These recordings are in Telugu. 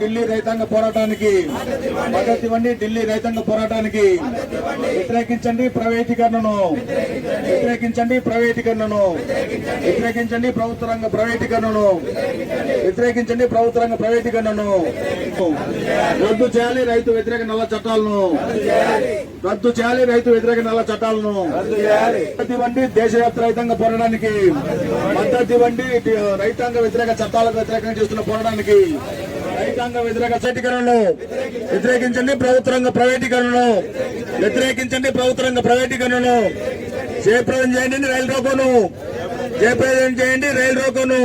ఢిల్లీ రైతాంగ పోరాటానికి మద్దతు ఇవ్వండి ఢిల్లీ రైతాంగ పోరాటానికి వ్యతిరేకించండి ప్రైవేటీకరణను. వ్యతిరేకించండి ప్రైవేటీకరణను. వ్యతిరేకించండి ప్రభుత్వ రంగ ప్రైవేటీకరణను. వ్యతిరేకించండి ప్రభుత్వ రంగ ప్రైవేటీకరణను. రద్దు చేయాలి రైతు వ్యతిరేక నల్ల చట్టాలను. రద్దు చేయాలి రైతు వ్యతిరేక నల్ల చట్టాలను. మద్దతు ఇవ్వండి దేశవ్యాప్త రైతాంగ పోరాటానికి. మద్దతు ఇవ్వండి రైతాంగ వ్యతిరేక చట్టాలకు వ్యతిరేకంగా చేస్తున్న పోరాటానికి. రైతాంగ వ్యతిరేకించండి. ప్రభుత్వ రంగ ప్రైవేటీకరణను. వ్యతిరేకించండి ప్రభుత్వ రంగ ప్రైవేటీకరణను. జయప్రదం చేయండి రైలు రోకోను. జయప్రదం చేయండి రైలు రోకోను.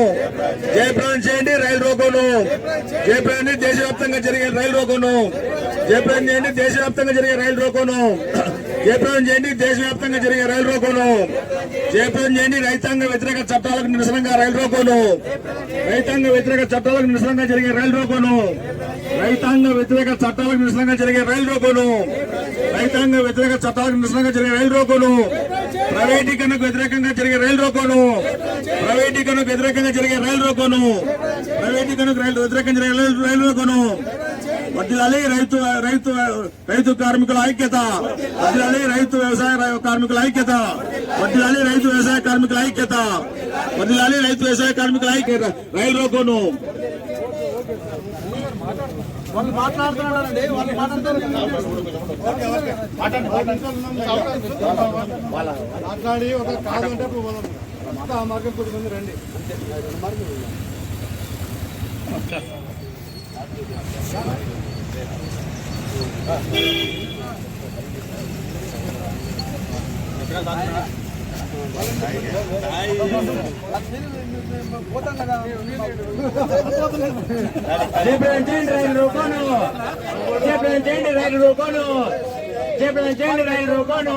జయప్రదం చేయండి రైలు రోకోను. జయప్రదం దేశవ్యాప్తంగా జరిగే రైలు రోకోను. జయప్రదం చేయండి దేశవ్యాప్తంగా జరిగే రైలు రోకోను. జయప్రదం చేయండి. దేశవ్యాప్తంగా జరిగే రైలు రోకోను. జయప్రదం చేయండి. రైతాంగ వ్యతిరేక చట్టాలకు నిరసనంగా రైలు రోకోను. రైతాంగ వ్యతిరేక చట్టాలకు నిరసనంగా జరిగే రైలు రోకోను. రైతాంగ వ్యతిరేక చట్టాలకు నిరసనంగా జరిగే రైలు రోకోను. రైతాంగ వ్యతిరేక చట్టాలకు నిరసనంగా జరిగే రైలు రోకోను. ప్రైవేటీకరణకు వ్యతిరేకంగా జరిగే రైలు రోకోను. ప్రైవేటీకరణకు వ్యతిరేకంగా జరిగే రైలు రోకోను. ప్రైవేటీకరణకు రైలు వ్యతిరేకంగా జరిగే రైలు రైలు రోకోను. వడ్డీలాలి రైతు రైతు రైతు కార్మికుల ఐక్యత. వడ్డీలాలి రైతు వ్యవసాయ కార్మికుల ఐక్యత. వడ్డీలాలి రైతు వ్యవసాయ కార్మికుల ఐక్యత. వడ్డీలాలి రైతు వ్యవసాయ కార్మికుల ఐక్యత. రైలు రోకోను. వాళ్ళు మాట్లాడుతున్నారండి వాళ్ళు మాట్లాడి ఒక కాదు అంటే పోదాం. ఆ మార్గం కొద్ది మంది రండి. పోతాం కదా చేయండి రైలు రోకోను చేపలను చేయండి రైలు రోకోను చేపలను చేయండి రైలు రోకోను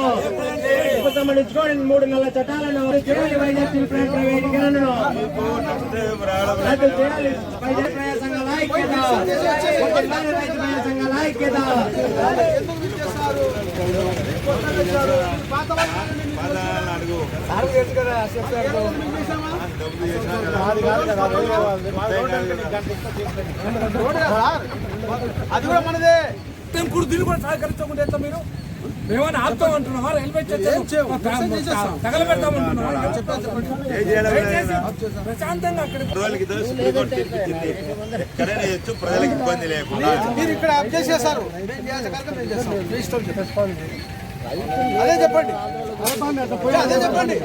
సంబంధించుకోండి మూడు నెలల చట్టాలను చేయాలి వైద్య ప్రైవేటీకరణను రద్దు చేయాలి వైద్య ప్రజా ఐక్యత ఒకటిలాగా రైతు ప్రజా సంఘాల ఐక్యత అది కూడా మనదే దీన్ని కూడా సహకరించకుండా ఎట్లా మీరు? మేమైనా ఆపుతాం అంటున్నావా? రైల్వే ప్రశాంతంగా ప్రజలకు ఇబ్బంది లేకుండా. మీరు ఇక్కడ. అదే చెప్పండి. అదే చెప్పండి.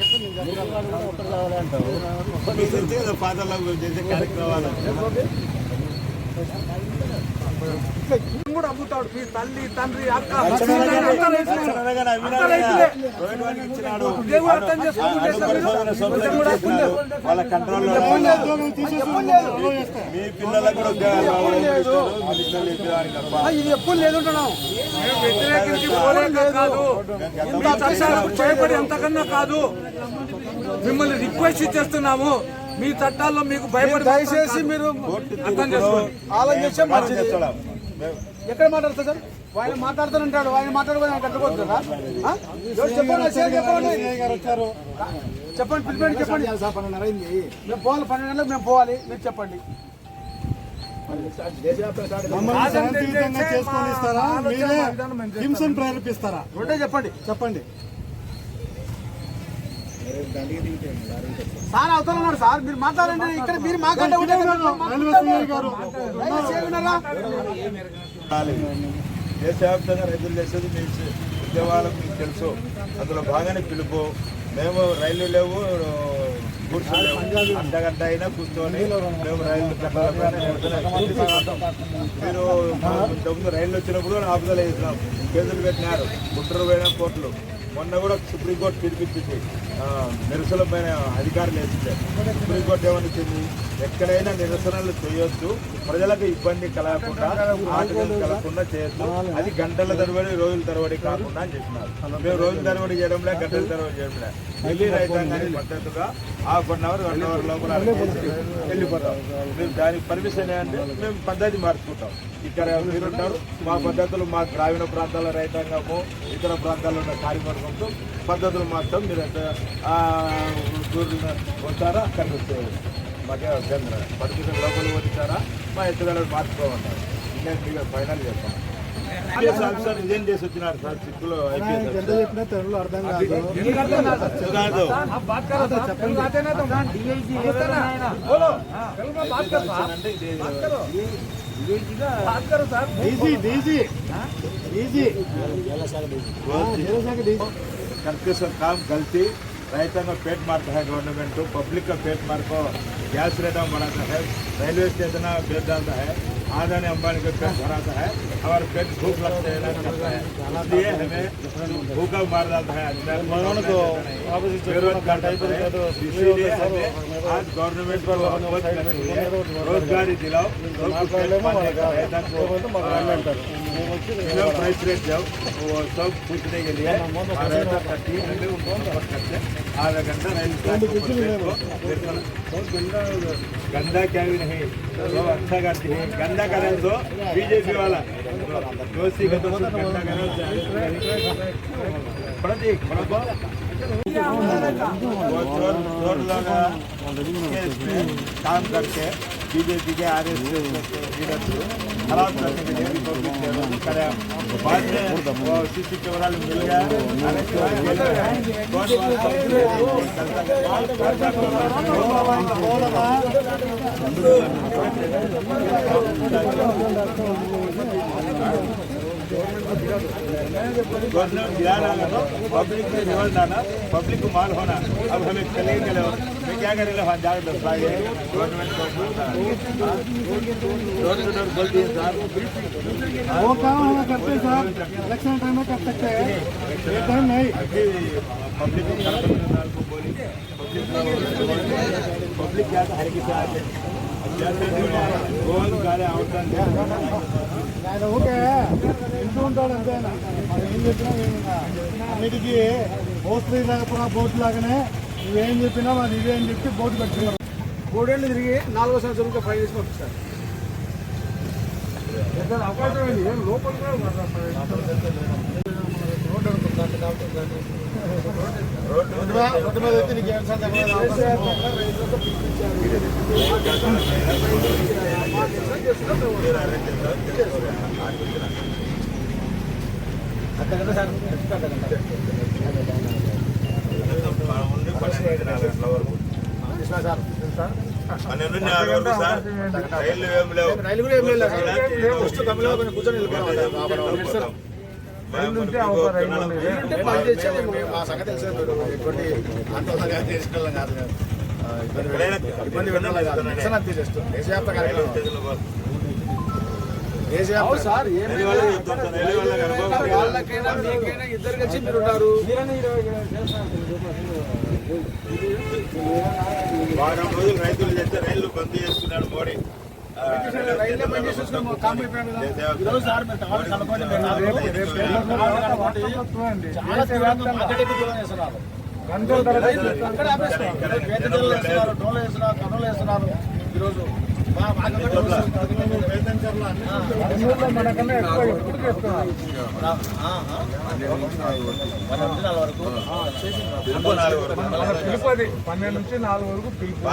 మీకు కూడా అమ్ముతాడు మీ తల్లి తండ్రి అక్క అర్థం వాళ్ళ కంట్రోల్ మీ పిల్లలకు కూడా ఇది ఎప్పుడు లేదుంటున్నాం వ్యతిరేకించి పోలేక కాదు ఇంత చేయబడి కాదు మిమ్మల్ని రిక్వెస్ట్ చేస్తున్నాము. మీ చట్టాల్లో మీకు భయపడి దయచేసి మీరు అర్థం చేసుకోండి. ఎక్కడ మాట్లాడతా సార్? ఆయన మాట్లాడుతానంటాడు ఆయన మాట్లాడుకొని ఆయన చెప్పండి చెప్పండి. చెప్పండి పిలిపండి చెప్పండి. మేము పోవాలి పన్నెండు గంటలకు మేము పోవాలి. మీరు చెప్పండి. హింసను ప్రేరేపిస్తారా? చెప్పండి. చెప్పండి. సార్ అవుతున్నాడు సార్ మీరు మాట్లాడండి ఇక్కడ మీరు ఉండాలి. దేశవ్యాప్తంగా రైతులు చేసేది మీ ఉద్యోగాలకు మీకు తెలుసు అందులో బాగానే పిలుపు మేము రైళ్ళు లేవు గూడ్స్ లేవు అర్ధగంట అయినా కూర్చొని మేము రైలు మీరు ఇంతకుముందు రైళ్ళు వచ్చినప్పుడు ఆపుదల వేసినాం కేసులు పెట్టినారు కుట్ర పోయిన కోర్టులు మొన్న కూడా సుప్రీంకోర్టు పిలిపించింది. నిరసన పైన అధికారులు వేసింది. సుప్రీంకోర్టు ఏమనిచ్చింది ఎక్కడైనా నిరసనలు చేయొచ్చు ప్రజలకు ఇబ్బంది కలగకుండా ఆటలు కలగకుండా చేయొచ్చు అది గంటల తరబడి రోజుల తరబడి కాకుండా అని చెప్పినారు. మేము రోజుల తరబడి చేయడంలే గంటల తరబడి చేయడంలే. ఢిల్లీ రైతాంగానికి పద్ధతిగా half an hour one hour లోపల వెళ్ళిపోతాం. మేము దానికి పర్మిషన్ అంటే మేము పద్ధతి మార్చుకుంటాం. ఇక్కడ మీరుంటారు మా పద్ధతులు మా గ్రామీణ ప్రాంతాల రైతాంగము ఇతర ప్రాంతాల్లో ఉన్న కార్యవర్గంతో పద్ధతులు మాత్రం మీరు ఎంత దూరం వస్తారా అక్కడికి మాకే అభ్యంతరం. లేదు. పర్మిషన్ లోపల వచ్చారా? మా ఎత్తుగడ మార్చుకోమంటారు నేను మీకు ఫైనల్ చెప్తాను ఐపీఎస్ ఆఫీసర్ ఇదేం చేసి వచ్చినారు సార్ సిక్కులో ఐపీఎస్ ఎంత ఆఫీసర్ చెప్పినా తెలుగులో అర్థం కాదు కాదు आप बात करो साहब तेलुगु आते ना तो नमस्ते ना बोलो तेलुगु में बात करो साहब అంటే ఇది बात करो बात करो साहब డీజీ డీజీ డీజీ జలశాఖ డీజీ करके सब काम गलती रईत पेट मार्क है गवर्नमेंट पब्ली पेट मार्को गैस रेट बढ़ाता है रैलवे स्टेशन बेटा है आदरणीय अंबानी का पेट भरा था है हमारे पेट भूख लगते हैं इसलिए हमें भूखा मार जाता है। तो तो इसीलिए हमें आज गवर्नमेंट पर रोजगारी दिलाओ प्राइस रेट हाँ। जाओ सब पूछने के लिए करते हैं। गंदा क्या भी नहीं वो अच्छा करती है। गंदा करें तो बीजेपी वाला दोस्ती का तो गंदा करें प्रतीक चोर लोग काम करके बीजेपी के R S leader खराब करने के लिए रिपब्लिक डे करे बाद में वो सीसी कैमरा मिल गया अरेस्ट गवर्नर दिलाना लगा पब्लिक ने निवल दाना पब्लिक को माल होना अब हमें चले गए मैं क्या करे लो हाँ जाकर दस पाए गवर्नमेंट बोल दिए साहब। वो काम हुआ करते हैं साहब। इलेक्शन टाइम में कर सकते हैं। ये टाइम नहीं। पब्लिक को बोलेंगे पब्लिक क्या हर किसी आते हैं గాలి ఆయన ఓకే ఇంటూ ఉంటాడు అంతేనా మనం ఏం చెప్పినా అన్నిటికీ పోస్ట్రీ లేకపోయినా బోట్ లాగానే నువ్వేం చెప్పినా మాది ఇదేం చెప్పి బోర్డు పెట్టుకున్నాం మూడేళ్ళు తిరిగి నాలుగో సంవత్సరంలో ఫైవ్ చేసి పంపిస్తారు. అవకాశం లోపల కూడా రోడ్డు అనుకుంటాను కాబట్టి రోడ్డు మీద అయితే నీకు నాలుగు వరకు సార్ రైలు కూర్చొని వెళ్ళిపోవాలి వాళ్ళకైనా మీకైనా ఇద్దరు వారం రోజులు రైతులు చేస్తే రైళ్ళు బంద్ చేసుకున్నాడు మోడీ. చాలా తీవ్రంగా మాట్లాడేది అక్కడ ఆపేస్తున్నారు. వేస్తున్నారు. ఈరోజు. మనకన్నా ఎక్కువ ఎప్పుడు చేస్తున్నారు. పిలుపు పన్నెండు నుంచి నాలుగు వరకు పిలుపు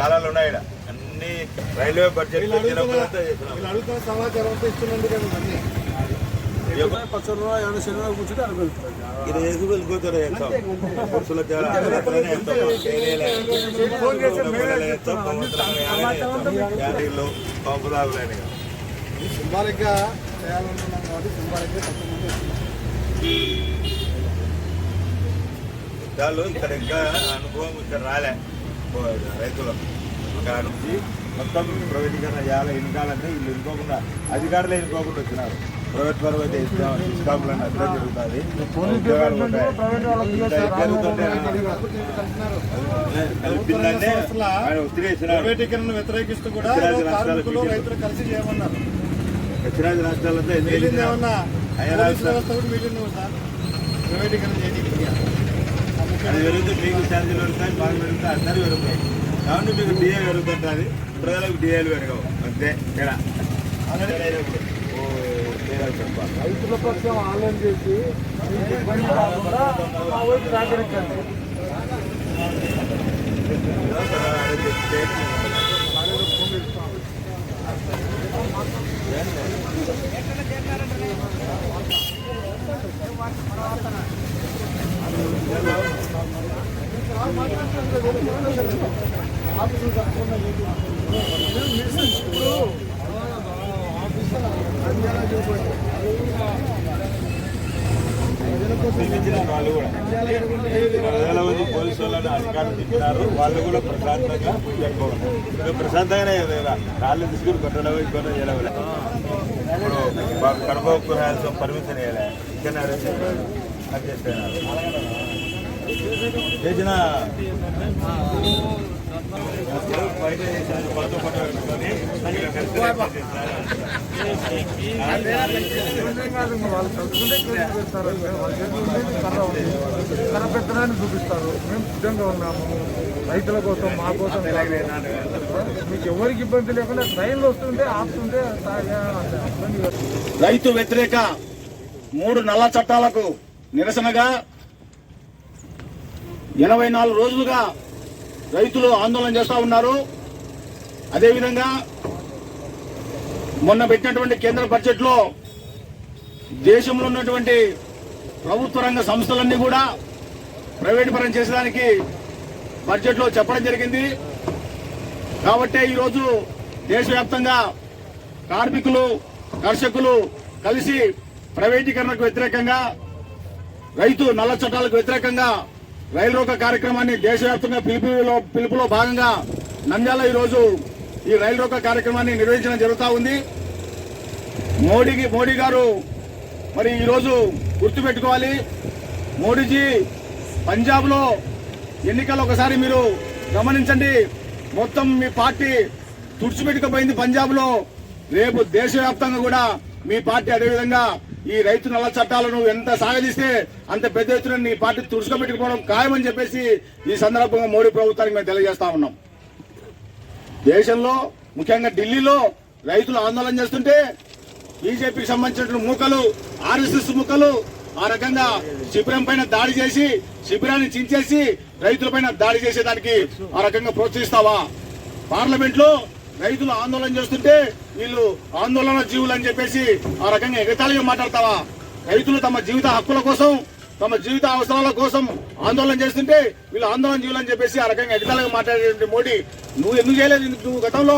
కాలాలు ఉన్నాయి. అన్ని రైల్వే బడ్జెట్ ఇది? పురుషుల చేయాలనుకున్నాం కాబట్టి ఇక్కడ ఇంకా అనుభవం ఇక్కడ రాలే. రైతులకు నుంచి మొత్తం ప్రైవేటీకరణ చేయాలి ఎన్నికాలంటే వీళ్ళు ఎన్నుకోకుండా అధికారులు ఎన్నుకోకుండా వచ్చినారు ప్రైవేట్ వరకు అయితే ఇస్తాం ఇస్తాములని అట్లా జరుగుతుంది ఉద్యోగాలు కలిపిందంటే ఆయన ఉత్తరేసిన ప్రైవేటీకరణ వ్యతిరేకిస్తూ కూడా కార్మికులు రైతులు కలిసి చేయమన్నారు దక్షిణాది రాష్ట్రాలంతా మిగిలింది ఏమన్నా అయ్యా పోలీస్ రాష్ట్రాలు వ్యవస్థ కూడా మిగిలింది ప్రైవేటీకరణ చేయడానికి పెరిగితే మీకు ఛార్జీలు పెరుగుతాయి మాకు పెరుగుతాయి అందరూ పెరుగుతాయి కాబట్టి మీకు డిఏ పెరుగుతుంటుంది ప్రజలకు డిఏలు పెరగవు. అంతే. చెప్పాలి రైతుల పక్షం ఆలోచన చేసి ఇబ్బంది వాళ్ళు కూడా పోలీసు వాళ్ళని అధికారులు వాళ్ళు కూడా ప్రశాంతంగా చెప్పుకోవాలి. ప్రశాంతంగానే రాళ్ళు తీసుకుని కొట్టడం ఇంకొన చేయడం ఇప్పుడు కడప కడపకు హ్యాల్స్ పర్మిషన్ వేయలే ఇక్కడ చేసిన బయట పెట్టుకొని వాళ్ళు చదువుకుంటే కేసులు పెడతారు వాళ్ళ కర్ర ఉంది కర్ర చూపిస్తారు మేము సిద్ధంగా ఉన్నాము రైతుల కోసం మా కోసం మీకు ఎవరికి ఇబ్బంది లేకుండా ట్రైన్లు వస్తుంటే ఆపుతుంటే రైతు వ్యతిరేక మూడు నల్ల చట్టాలకు నిరసనగా ఎనభై నాలుగు రోజులుగా రైతులు ఆందోళన చేస్తూ ఉన్నారు. అదేవిధంగా మొన్న పెట్టినటువంటి కేంద్ర బడ్జెట్లో దేశంలో ఉన్నటువంటి ప్రభుత్వ రంగ సంస్థలన్నీ కూడా ప్రైవేట్ పరం చేసేదానికి బడ్జెట్లో చెప్పడం జరిగింది. కాబట్టే ఈరోజు దేశవ్యాప్తంగా కార్మికులు కర్షకులు కలిసి ప్రైవేటీకరణకు వ్యతిరేకంగా రైతు నల్ల చట్టాలకు వ్యతిరేకంగా రైలు రోక కార్యక్రమాన్ని దేశవ్యాప్తంగా పిలుపులో పిలుపులో భాగంగా నంద్యాల ఈరోజు ఈ రైలు రోక కార్యక్రమాన్ని నిర్వహించడం జరుగుతూ ఉంది. మోడీకి మోడీ గారు మరి ఈరోజు గుర్తుపెట్టుకోవాలి. మోడీజీ పంజాబ్లో ఎన్నికలు ఒకసారి మీరు గమనించండి. మొత్తం మీ పార్టీ తుడిచిపెట్టుకుపోయింది పంజాబ్లో. రేపు దేశవ్యాప్తంగా కూడా మీ పార్టీ అదేవిధంగా ఈ రైతు నల్ల చట్టాలను ఎంత సాగదీస్తే అంత పెద్ద ఎత్తున నీ పార్టీ తుడుచుకోబెట్టుకుపోవడం ఖాయమని చెప్పేసి ఈ సందర్భంగా మోడీ ప్రభుత్వానికి మేము తెలియజేస్తా ఉన్నాం. దేశంలో ముఖ్యంగా ఢిల్లీలో రైతులు ఆందోళన చేస్తుంటే బీజేపీకి సంబంధించిన మూకలు ఆర్ఎస్ఎస్ మూకలు ఆ రకంగా శిబిరం పైన దాడి చేసి శిబిరాన్ని చించేసి రైతులపైన దాడి చేసేదానికి ఆ రకంగా ప్రోత్సహిస్తావా? పార్లమెంట్లో రైతులు ఆందోళన చేస్తుంటే వీళ్ళు ఆందోళన జీవులు అని చెప్పేసి ఆ రకంగా ఎగతాళిగా మాట్లాడతావా? రైతులు తమ జీవిత హక్కుల కోసం తమ జీవిత అవసరాల కోసం ఆందోళన చేస్తుంటే వీళ్ళు ఆందోళన జీవులు అని చెప్పేసి ఆ రకంగా ఎగతాళిగా మాట్లాడేటువంటి మోడీ. నువ్వు ఎందుకు చేయలేదు? నువ్వు గతంలో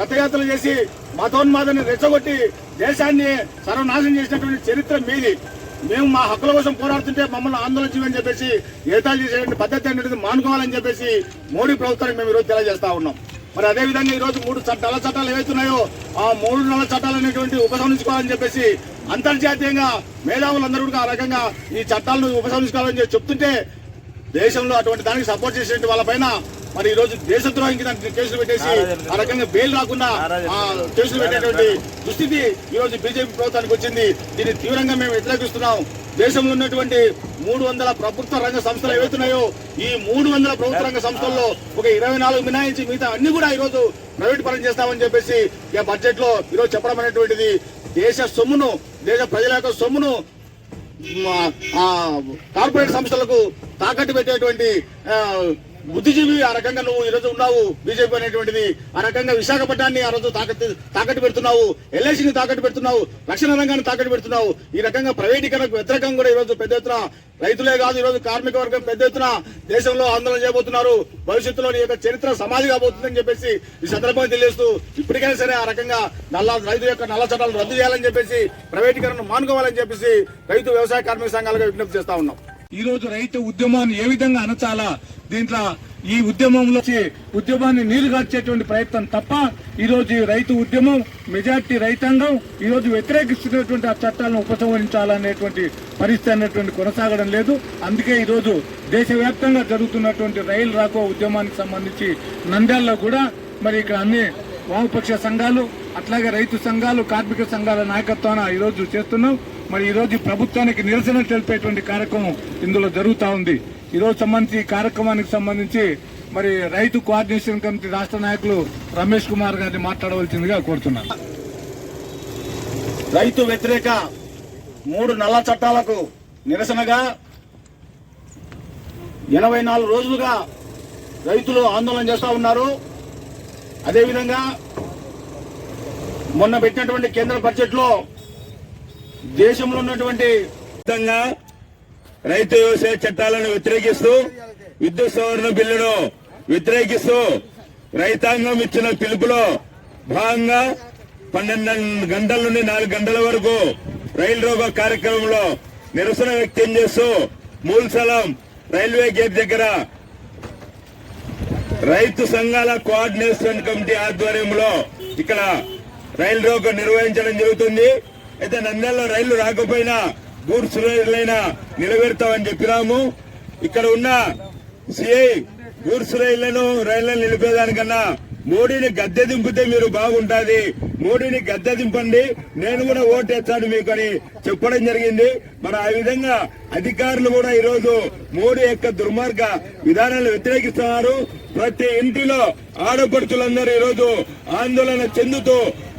రథయాత్రలు చేసి మతోన్మాదాన్ని రెచ్చగొట్టి దేశాన్ని సర్వనాశనం చేసినటువంటి చరిత్ర మీది. మేము మా హక్కుల కోసం పోరాడుతుంటే మమ్మల్ని ఆందోళన చేయమని చెప్పేసి ఏతాలు చేసేటువంటి పద్ధతి అనేది మానుకోవాలని చెప్పేసి మోడీ ప్రభుత్వానికి మేము ఈరోజు తెలియజేస్తా ఉన్నాం. మరి అదే విధంగా ఈ రోజు మూడు నల్ల చట్టాలు ఏవైతున్నాయో ఆ మూడు నల్ల చట్టాలు అనేటువంటి ఉపసంహరించుకోవాలని చెప్పేసి అంతర్జాతీయంగా మేధావులందరూ కూడా ఆ రకంగా ఈ చట్టాలను ఉపసంహరించుకోవాలని చెప్పి చెప్తుంటే దేశంలో అటువంటి దానికి సపోర్ట్ చేసేటువంటి వాళ్ళపైన మరి ఈ రోజు దేశద్రోహం కింద కేసులు పెట్టేసి ఆ రకంగా బెయిల్ రాకుండా ఆ కేసులు పెట్టేటువంటి దుస్థితి ఈ రోజు బీజేపీ ప్రభుత్వానికి వచ్చింది. దీన్ని తీవ్రంగా మేము వ్యతిరేకిస్తున్నాం. దేశంలో ఉన్నటువంటి మూడు వందల ప్రభుత్వ రంగ సంస్థలు ఏవైతున్నాయో ఈ మూడు వందల ప్రభుత్వ రంగ సంస్థల్లో ఒక ఇరవై నాలుగు మినహాయించి మిగతా అన్ని కూడా ఈరోజు ప్రైవేట్ పరం చేస్తామని చెప్పేసి ఈ బడ్జెట్లో ఈరోజు చెప్పడం అనేటువంటిది దేశ సొమ్మును దేశ ప్రజల యొక్క సొమ్మును కార్పొరేట్ సంస్థలకు తాకట్టు పెట్టేటువంటి బుద్ధిజీవి ఆ రకంగా నువ్వు ఈరోజు ఉన్నావు బీజేపీ అనేటువంటిది. ఆ రకంగా విశాఖపట్నాన్ని ఆ రోజు తాకట్టు తాకట్టు పెడుతున్నావు ఎల్ఐసిని తాకట్టు పెడుతున్నావు రక్షణ రంగాన్ని తాకట్టు పెడుతున్నావు. ఈ రకంగా ప్రైవేటీకరణకు వ్యతిరేకంగా కూడా ఈరోజు పెద్ద ఎత్తున రైతులే కాదు ఈరోజు కార్మిక వర్గం పెద్ద ఎత్తున దేశంలో ఆందోళన చేయబోతున్నారు. భవిష్యత్తులో నీ యొక్క చరిత్ర సమాధి కాబోతుందని చెప్పేసి ఈ సందర్భంగా తెలియజేస్తూ ఇప్పటికైనా సరే ఆ రకంగా నల్ల రైతు యొక్క నల్ల చట్టాలు రద్దు చేయాలని చెప్పేసి ప్రైవేటీకరణను మానుకోవాలని చెప్పేసి రైతు వ్యవసాయ కార్మిక సంఘాలుగా విజ్ఞప్తి చేస్తా ఉన్నాం. ఈ రోజు రైతు ఉద్యమాన్ని ఏ విధంగా అనచాలా దీంట్లో ఈ ఉద్యమంలో ఉద్యమాన్ని నీరుగార్చేటువంటి ప్రయత్నం తప్ప ఈరోజు ఈ రైతు ఉద్యమం మెజార్టీ రైతాంగం ఈరోజు వ్యతిరేకిస్తున్నటువంటి ఆ చట్టాలను ఉపసంహరించాలనేటువంటి పరిస్థితి అనేటువంటి కొనసాగడం లేదు. అందుకే ఈరోజు దేశవ్యాప్తంగా జరుగుతున్నటువంటి రైలు రాకో ఉద్యమానికి సంబంధించి నంద్యాలలో కూడా మరి ఇక్కడ అన్ని వామపక్ష సంఘాలు అట్లాగే రైతు సంఘాలు కార్మిక సంఘాల నాయకత్వాన ఈరోజు చేస్తున్నాం. మరి ఈరోజు ప్రభుత్వానికి నిరసన తెలిపేటువంటి కార్యక్రమం ఇందులో జరుగుతూ ఉంది. ఈ రోజు సంబంధించి ఈ కార్యక్రమానికి సంబంధించి మరి రైతు కోఆర్డినేషన్ కమిటీ రాష్ట్ర నాయకులు రమేష్ కుమార్ గారిని మాట్లాడవలసిందిగా కోరుతున్నాను. రైతు వ్యతిరేక మూడు నల్ల చట్టాలకు నిరసనగా ఎనభై నాలుగు రోజులుగా రైతులు ఆందోళన చేస్తా ఉన్నారు. అదేవిధంగా మొన్న పెట్టినటువంటి కేంద్ర బడ్జెట్లో దేశంలో ఉన్నటువంటి విధంగా రైతు వ్యవసాయ చట్టాలను వ్యతిరేకిస్తూ విద్యుత్ సవరణ బిల్లును వ్యతిరేకిస్తూ రైతాంగం ఇచ్చిన పిలుపులో భాగంగా పన్నెండు గంటల నుండి నాలుగు గంటల వరకు రైలు రోగో కార్యక్రమంలో నిరసన వ్యక్తం చేస్తూ మూల్సలం రైల్వే గేట్ దగ్గర రైతు సంఘాల కోఆర్డినేషన్ కమిటీ ఆధ్వర్యంలో ఇక్కడ రైలు రోగ నిర్వహించడం జరుగుతుంది. అయితే నంద్యాలలో రైళ్ళు రాకపోయినా గూడ్స్ రైళ్ళైనా నిలబెడతామని చెప్పినాము. ఇక్కడ ఉన్న సిఐ గూడ్స్ రైళ్ళను రైళ్ళను నిలిపేదానికన్నా మోడీని గద్దె దింపితే మీరు బాగుంటుంది. మోడీని గద్దె దింపండి. నేను కూడా ఓటేస్తాను మీకు అని చెప్పడం జరిగింది. మరి ఆ విధంగా అధికారులు కూడా ఈరోజు మోడీ యొక్క దుర్మార్గ విధానాలు వ్యతిరేకిస్తున్నారు. ప్రతి ఇంటిలో ఆడపడుచులందరూ ఈరోజు ఆందోళన చెందుతూ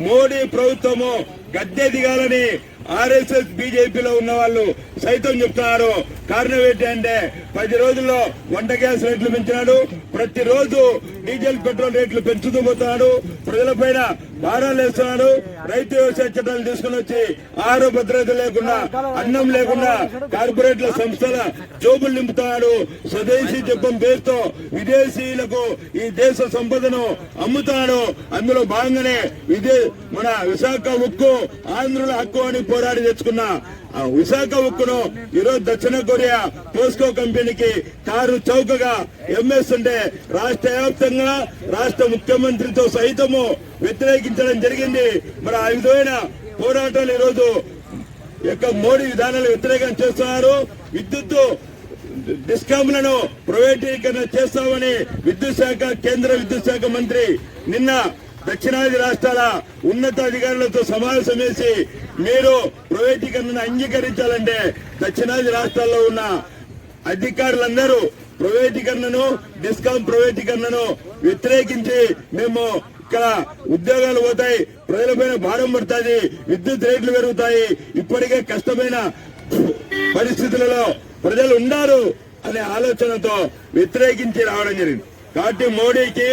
మోడీ ప్రభుత్వము గద్దె దిగాలని ఆర్ఎస్ఎస్ బీజేపీలో ఉన్న వాళ్ళు సైతం చెప్తున్నారు. కారణం ఏంటి అంటే పది రోజుల్లో వంట గ్యాస్ రేట్లు పెంచినాడు. ప్రతిరోజు డీజిల్ పెట్రోల్ రేట్లు పెంచుతూ పోతున్నాడు. ప్రజలపైన భారాలు వేస్తున్నాడు. రైతు వ్యవసాయ చట్టాలు తీసుకుని వచ్చి ఆహార భద్రత లేకుండా అన్నం లేకుండా కార్పొరేట్ల సంస్థల జోబులు నింపుతున్నాడు. స్వదేశీ జపం పేరుతో విదేశీయులకు ఈ దేశ సంపదను అమ్ముతున్నాడు. అందులో భాగంగానే విదే మన విశాఖ ఉక్కు ఆంధ్రుల హక్కు అని పోరాడి తెచ్చుకున్న విశాఖ ఉక్కును ఈరోజు దక్షిణ కొరియా పోస్కో కంపెనీకి కారు చౌకగా ఎంఎస్తుంటే రాష్ట్ర వ్యాప్తంగా రాష్ట్ర ముఖ్యమంత్రితో సైతము వ్యతిరేకించడం జరిగింది. మరి ఆ విధమైన పోరాటాలు ఈరోజు యొక్క మోడీ విధానాలు వ్యతిరేకం చేస్తున్నారు. విద్యుత్ డిస్కామ్లను ప్రైవేటీకరణ చేస్తామని విద్యుత్ శాఖ కేంద్ర విద్యుత్ శాఖ మంత్రి నిన్న దక్షిణాది రాష్ట్రాల ఉన్నతాధికారులతో సమావేశం వేసి మీరు ప్రైవేటీకరణను అంగీకరించాలంటే దక్షిణాది రాష్ట్రాల్లో ఉన్న అధికారులందరూ ప్రైవేటీకరణను డిస్కౌంట్ ప్రైవేటీకరణను వ్యతిరేకించి మేము ఇక్కడ ఉద్యోగాలు పోతాయి ప్రజలపైన భారం పడుతుంది విద్యుత్ రేట్లు పెరుగుతాయి. ఇప్పటికే కష్టమైన పరిస్థితులలో ప్రజలు ఉన్నారు అనే ఆలోచనతో వ్యతిరేకించి రావడం జరిగింది. కాబట్టి మోడీకి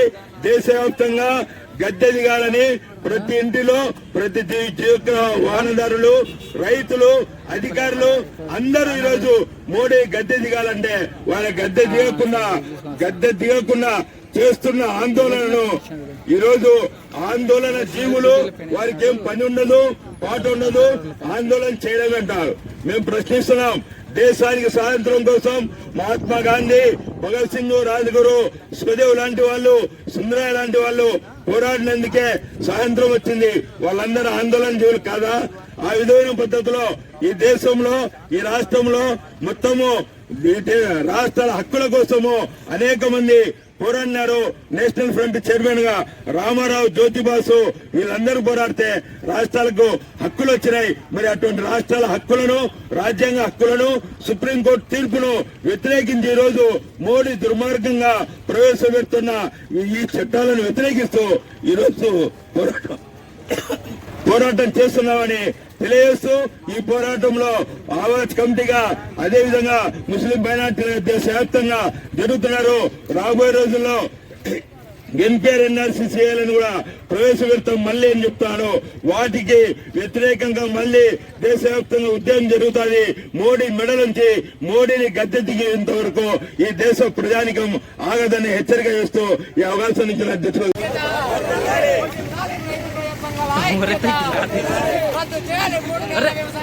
దేశవ్యాప్తంగా గద్దె దిగాలని ప్రతి ఇంటిలో ప్రతి జీ- వాహనదారులు రైతులు అధికారులు అందరూ ఈరోజు మోడీ గద్దె దిగాలంటే వాళ్ళ గద్దె దిగకుండా గద్దె దిగకుండా చేస్తున్న ఆందోళనను ఈరోజు ఆందోళన జీవులు వారికి ఏం పని ఉండదు పాట ఉండదు ఆందోళన చేయడం అంటారు. మేము ప్రశ్నిస్తున్నాం దేశానికి స్వాతంత్రం కోసం మహాత్మా గాంధీ భగత్ సింగ్ రాజగురు సుఖదేవ్ లాంటి వాళ్ళు సుందరయ్య లాంటి వాళ్ళు పోరాడినందుకే స్వాతంత్రం వచ్చింది. వాళ్ళందరూ ఆందోళన జీవులు కాదా? ఆ విధమైన పద్ధతిలో ఈ దేశంలో ఈ రాష్ట్రంలో మొత్తము రాష్ట్రాల హక్కుల కోసము అనేక మంది పోరాడినారు. నేషనల్ ఫ్రంట్ చైర్మన్గా రామారావు జ్యోతిబాసు వీళ్ళందరూ పోరాడితే రాష్ట్రాలకు హక్కులు వచ్చినాయి. మరి అటువంటి రాష్ట్రాల హక్కులను రాజ్యాంగ హక్కులను సుప్రీంకోర్టు తీర్పును వ్యతిరేకించి ఈ రోజు మోడీ దుర్మార్గంగా ప్రవేశపెడుతున్న ఈ- ఈ చట్టాలను వ్యతిరేకిస్తూ ఈ రోజు పోరాటం. పోరాటం చేస్తున్నామని తెలియజేస్తూ ఈ పోరాటంలో ఆవాజ్ కమిటీగా అదే విధంగా ముస్లిం మైనార్టీల దేశవ్యాప్తంగా జరుగుతున్నారు. రాబోయే రోజుల్లో ఎన్పిఆర్ ఎన్ఆర్సీ చేయాలని కూడా ప్రవేశపెడతాం మళ్ళీ అని చెప్తాను. వాటికి వ్యతిరేకంగా మళ్ళీ దేశవ్యాప్తంగా ఉద్యమం జరుగుతుంది. మోడీ మెడ నుంచి మోడీని గద్దె దిగేంత వరకు ఈ దేశ ప్రజానికం ఆగదని హెచ్చరిక చేస్తూ ఈ అవకాశం నుంచి అధ్యక్షులు.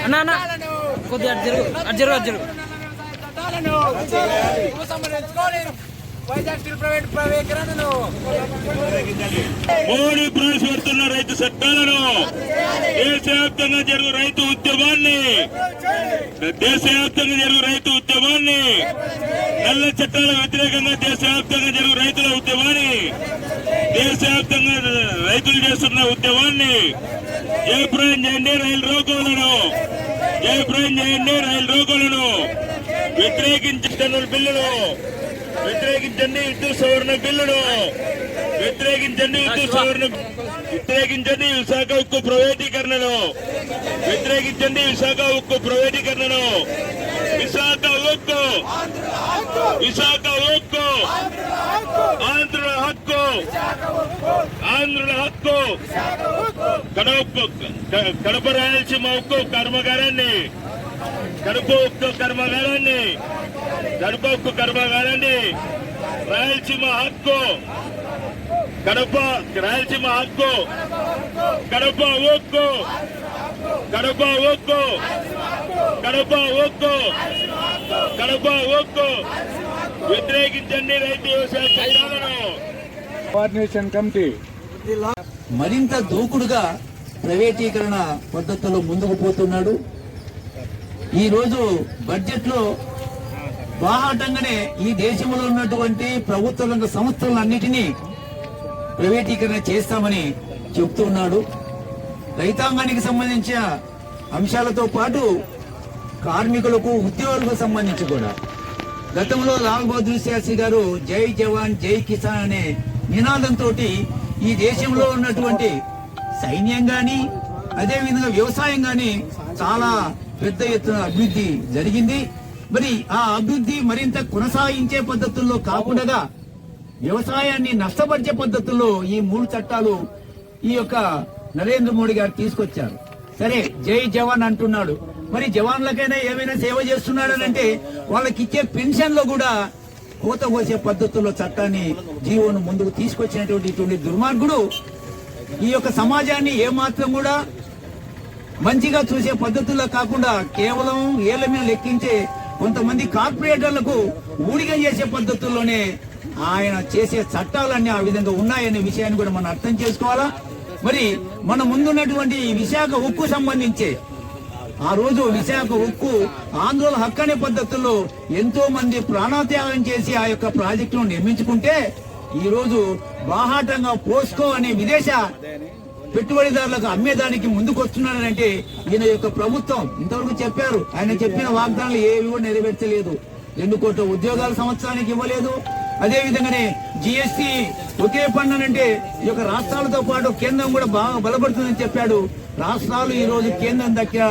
అన్న అన్న. కొద్దిగా స్టీల్ ప్రైవేట్ ప్రైవేటీకరణను మోడీ ప్రవేశపెడుతున్న రైతు చట్టాలను దేశవ్యాప్తంగా జరుగు రైతు ఉద్యమాన్ని దేశవ్యాప్తంగా జరుగు రైతు ఉద్యమాన్ని నల్ల చట్టాల వ్యతిరేకంగా దేశవ్యాప్తంగా జరుగు రైతుల ఉద్యమాన్ని దేశవ్యాప్తంగా రైతులు చేస్తున్న ఉద్యమాన్ని జయప్రయం చేయండి రైలు రోకోలను. జయప్రయం చేయండి రైలు రోకోలను. వ్యతిరేకించిన బిల్లును. వ్యతిరేకించండి విద్యుత్ సవరణ బిల్లును. వ్యతిరేకించండి విద్యుత్ సవరణ వ్యతిరేకించండి విశాఖ ఉక్కు ప్రైవేటీకరణను. వ్యతిరేకించండి విశాఖ ఉక్కు ప్రైవేటీకరణను. విశాఖ ఉక్కు. విశాఖ ఉక్కు. ఆంధ్రుల హక్కు. ఆంధ్రుల హక్కు. కడప కడప రాయలసీమ ఉక్కు కర్మగారాన్ని. కడప ఉక్కు కర్మగారాన్ని. కడప ఉక్కు కర్మగారాన్ని రాయలసీమ హక్కు. కడప రాయలసీమ హక్కు. కడప ఉక్కు కడప ఉక్కు కడప ఉక్కు కడప ఉక్కు వ్యతిరేకించండి రైతు వ్యవసాయ చట్టాలను కోఆర్డినేషన్ కమిటీ మరింత దూకుడుగా ప్రైవేటీకరణ పద్ధతిలో ముందుకు పోతున్నాడు. ఈ రోజు బడ్జెట్లో బాహాటంగానే ఈ దేశంలో ఉన్నటువంటి ప్రభుత్వ రంగ సంస్థలన్నిటినీ ప్రైవేటీకరణ చేస్తామని చెప్తున్నాడు రైతాంగానికి సంబంధించిన అంశాలతో పాటు కార్మికులకు ఉద్యోగులకు సంబంధించి కూడా. గతంలో లాల్ బహదూర్ శాస్త్రి గారు జై జవాన్ జై కిసాన్ అనే నినాదంతో ఈ దేశంలో ఉన్నటువంటి సైన్యం గాని అదే విధంగా వ్యవసాయం గాని చాలా పెద్ద ఎత్తున అభివృద్ధి జరిగింది. మరి ఆ అభివృద్ధి మరింత కొనసాగించే పద్ధతుల్లో కాకుండా వ్యవసాయాన్ని నష్టపరిచే పద్ధతుల్లో ఈ మూడు చట్టాలు ఈ యొక్క నరేంద్ర మోడీ గారు తీసుకొచ్చారు. సరే జై జవాన్ అంటున్నాడు. మరి జవాన్లకైనా ఏమైనా సేవ చేస్తున్నాడనంటే వాళ్ళకి ఇచ్చే పెన్షన్లో కూడా కోత కోసే పద్ధతుల్లో చట్టాన్ని జీవోను ముందుకు తీసుకొచ్చినటువంటి ఇటువంటి దుర్మార్గుడు ఈ యొక్క సమాజాన్ని ఏమాత్రం కూడా మంచిగా చూసే పద్ధతుల్లో కాకుండా కేవలం ఏళ్ళ మీద లెక్కించే కొంతమంది కార్పొరేటర్లకు ఊడిగం చేసే పద్ధతుల్లోనే ఆయన చేసే చట్టాలన్నీ ఆ విధంగా ఉన్నాయనే విషయాన్ని కూడా మనం అర్థం చేసుకోవాలా? మరి మన ముందున్నటువంటి ఈ విశాఖ ఉక్కు సంబంధించి ఆ రోజు విశాఖ ఉక్కు ఆంధ్రుల హక్కు అనే పద్ధతుల్లో ఎంతో మంది ప్రాణత్యాగం చేసి ఆ యొక్క ప్రాజెక్టును నిర్మించుకుంటే ఈ రోజు బాహాటంగా పోస్కో అనే విదేశ పెట్టుబడిదారులకు అమ్మేదానికి ముందుకొస్తున్నాడంటే ఈయన యొక్క ప్రభుత్వం ఇంతవరకు చెప్పారు. ఆయన చెప్పిన వాగ్దానాలు ఏవి కూడా నెరవేర్చలేదు. రెండు కోట్ల ఉద్యోగాల సంవత్సరానికి ఇవ్వలేదు. అదే విధంగానే జిఎస్టి ఒకే పన్ను అంటే ఈ యొక్క రాష్ట్రాలతో పాటు కేంద్రం కూడా బాగా బలపడుతుందని చెప్పాడు రాష్ట్రాలు ఈ రోజు కేంద్రం దగ్గర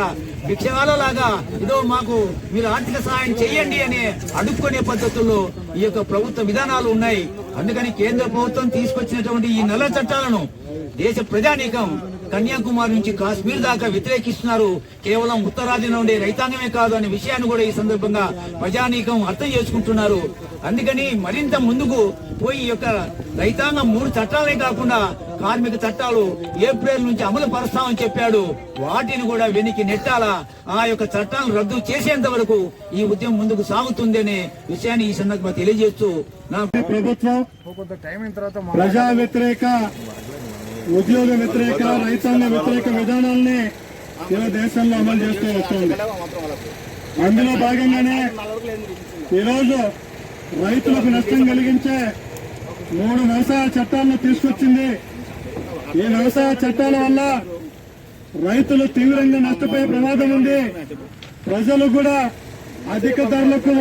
భిక్షగాలలాగా ఇదో మాకు మీరు ఆర్థిక సహాయం చేయండి అని అడుక్కునే పద్ధతుల్లో ఈ యొక్క ప్రభుత్వ విధానాలు ఉన్నాయి. అందుకని కేంద్ర ప్రభుత్వం తీసుకొచ్చినటువంటి ఈ నల్ల చట్టాలను దేశ ప్రజానీకం కన్యాకుమారి నుంచి కాశ్మీర్ దాకా వ్యతిరేకిస్తున్నారు. కేవలం ఉత్తరాదిన ఉండే రైతాంగమే కాదు అనే విషయాన్ని కూడా ఈ సందర్భంగా ప్రజానీకం అర్థం చేసుకుంటున్నారు. అందుకని మరింత ముందుకు పోయి ఈ యొక్క రైతాంగం మూడు చట్టాలే కాకుండా కార్మిక చట్టాలు ఏప్రిల్ నుంచి అమలు పరుస్తామని చెప్పాడు. వాటిని కూడా వెనక్కి నెట్టాలా? ఆ యొక్క చట్టాలను రద్దు చేసేంత వరకు ఈ ఉద్యమం ముందుకు సాగుతుంది అనే విషయాన్ని ఈ సందర్భంగా తెలియజేస్తూ నా ప్రభుత్వం ప్రజా వ్యతిరేక ఉద్యోగ వ్యతిరేక రైతాంగ వ్యతిరేక విధానాల్ని ఇలా దేశంలో అమలు చేస్తూ వస్తుంది. అందులో భాగంగానే ఈరోజు రైతులకు నష్టం కలిగించే మూడు వ్యవసాయ చట్టాలను తీసుకొచ్చింది. ఈ వ్యవసాయ చట్టాల వల్ల రైతులు తీవ్రంగా నష్టపోయే ప్రమాదం ఉంది. ప్రజలు కూడా అధిక ధరలకు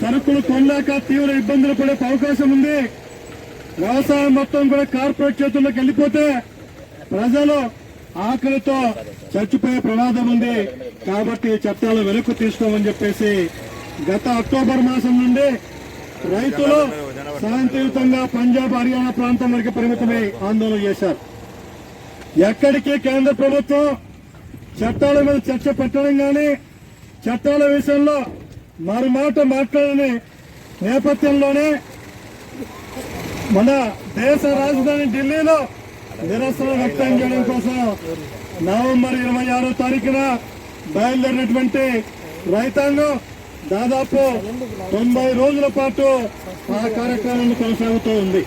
సరుకులు కొనలేక తీవ్ర ఇబ్బందులు పడే అవకాశం ఉంది. వ్యవసాయం మొత్తం కూడా కార్పొరేట్ చేతుల్లోకి వెళ్ళిపోతే ప్రజలు ఆకలితో చచ్చిపోయే ప్రమాదం ఉంది. కాబట్టి ఈ చట్టాలు వెనక్కు తీసుకోమని చెప్పేసి గత అక్టోబర్ మాసం నుండి రైతులు శాంతియుతంగా పంజాబ్ హర్యానా ప్రాంతం వరకు పరిమితమై ఆందోళన చేశారు. ఎక్కడికి కేంద్ర ప్రభుత్వం చట్టాల మీద చర్చ పెట్టడం కానీ చట్టాల విషయంలో మరో మాట మాట్లాడని నేపథ్యంలోనే మన దేశ రాజధాని ఢిల్లీలో నిరసన వ్యక్తం చేయడం కోసం నవంబర్ ఇరవై ఆరో తారీఖున బయలుదేరినటువంటి రైతాంగం దాదాపు తొంభై రోజుల పాటు ఆ కార్యక్రమం కొనసాగుతూ ఉంది.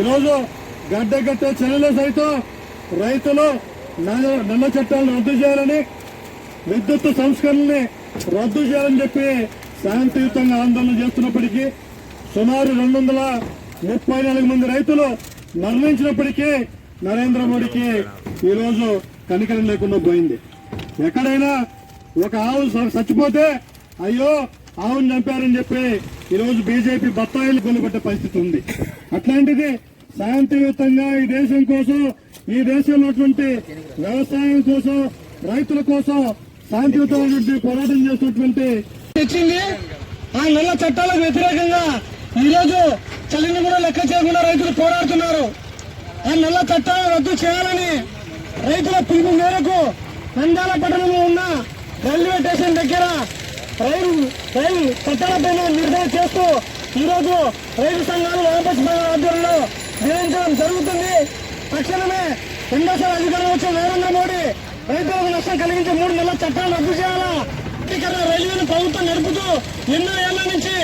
ఈరోజు గడ్డ గడ్డ చెన్నెలో సైతం రైతులు నల్ల చట్టాలను రద్దు చేయాలని విద్యుత్ సంస్కరణని రద్దు చేయాలని చెప్పి శాంతియుతంగా ఆందోళన చేస్తున్నప్పటికీ సుమారు రెండు వందల ముప్పై నాలుగు మంది రైతులు మరణించినప్పటికీ నరేంద్ర మోడీకి ఈరోజు కనికరం లేకుండా పోయింది. ఎక్కడైనా ఒక ఆవు చచ్చిపోతే అయ్యో ఆవును చంపారని చెప్పి ఈరోజు బీజేపీ బత్తాయిలు కొనిపెట్టే పరిస్థితి ఉంది. అట్లాంటిది శాంతియుతంగా ఈ దేశం కోసం ఈ దేశంలో ఉన్నటువంటి వ్యవసాయం కోసం రైతుల కోసం శాంతియుతమైనటువంటి పోరాటం చేస్తున్నటువంటి తెచ్చింది. ఆ నల్ల చట్టాలకు వ్యతిరేకంగా ఈరోజు చలిని కూడా లెక్క చేయకుండా రైతులు పోరాడుతున్నారు. ఆ నల్ల చట్టాలను రద్దు చేయాలని రైతుల పిలుపు మేరకు నంద్యాల పట్టణంలో ఉన్న రైల్వే స్టేషన్ దగ్గర రైలు రైలు చట్టాలపైన నిర్ణయం చేస్తూ ఈరోజు రైలు సంఘాలు వామపక్ష ఆధ్వర్యంలో నిర్వహించడం జరుగుతుంది. తక్షణమే రెండోసారి అధికారం వచ్చిన నరేంద్ర మోడీ రైతులకు నష్టం కలిగించే మూడు నెలల చట్టాలను రద్దు చేయాలా? వ్యక్తీకరణ రైల్వేను ప్రభుత్వం నడుపుతూ ఎన్నో ఏళ్ళ నుంచి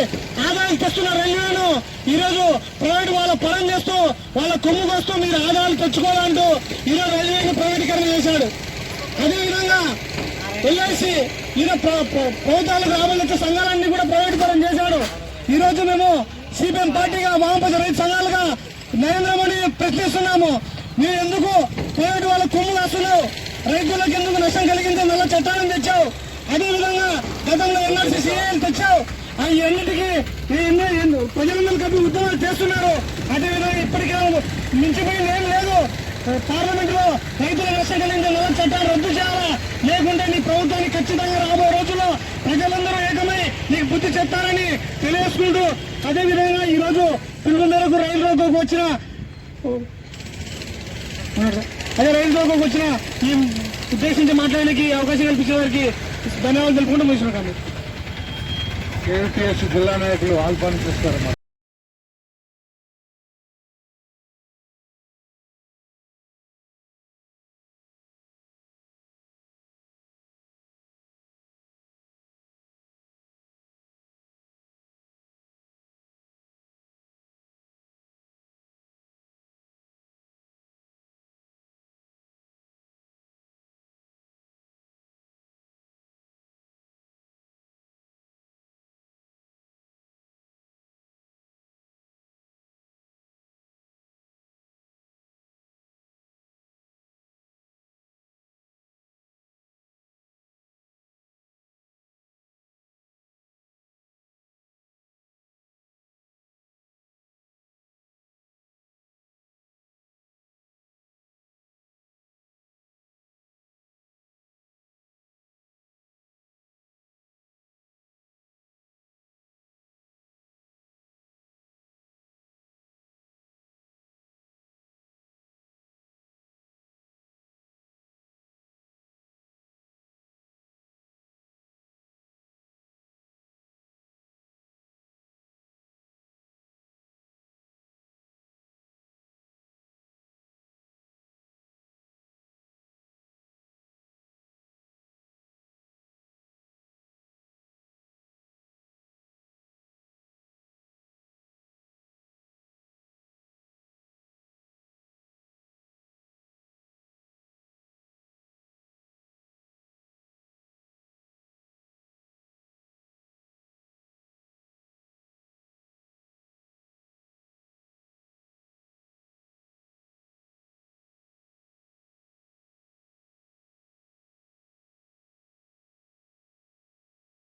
ఆదాయం తెస్తున్న రైల్వేను ఈరోజు ప్రైవేట్ వాళ్ళ పరం చేస్తూ వాళ్ళ కొమ్ము కోస్తూ మీరు ఆదాయాలు తెచ్చుకోవాలంటూ ఈ రోజు రైల్వేను ప్రైవేటీకరణ చేశాడు. అదేవిధంగా ఎల్ఐసి ఈయన ప్ర- ప్రభుత్వాలకు రాబోయే సంఘాలన్నీ కూడా ప్రైవేట్ పరం చేశాడు. ఈ రోజు మేము సిపిఎం పార్టీగా వామపక్ష రైతు సంఘాలుగా నరేంద్ర మోడీ ప్రశ్నిస్తున్నాము. మీరు ఎందుకు ప్రైవేట్ వాళ్ళ కుమ్ములు అసలు రైతులకు ఎందుకు నష్టం కలిగిందో మళ్ళీ చట్టాలను తెచ్చావు? అదేవిధంగా గతంలో ఎన్ఆర్సీ సీఏలు తెచ్చావు. అవి అన్నిటికీ ప్రజలందరూ కలిపి ఉద్యమాలు చేస్తున్నారు. అదేవిధంగా ఇప్పటికే మించిపోయింది ఏం లేదు. పార్లమెంట్లో రైతుల నష్టం కలిగించే నల్ల చట్టాలు రద్దు చేయాలా? లేకుంటే నీ ప్రభుత్వానికి ఖచ్చితంగా రాబోయే రోజుల్లో ప్రజలందరూ ఏకమై నీకు బుద్ధి చెప్తారని తెలియజేసుకుంటూ అదే విధంగా ఈ రోజు పిల్లల మేరకు రైలు రోడ్డుకు వచ్చిన అదే రైలు రోడ్డుకు వచ్చిన ఈ ఉద్దేశించి మాట్లాడడానికి అవకాశం కల్పించిన వారికి ధన్యవాదాలు తెలుపుకుంటూ ముగిసిన కేపీఎస్ జిల్లా నాయకులు ఆల్పాన్ చేస్తారు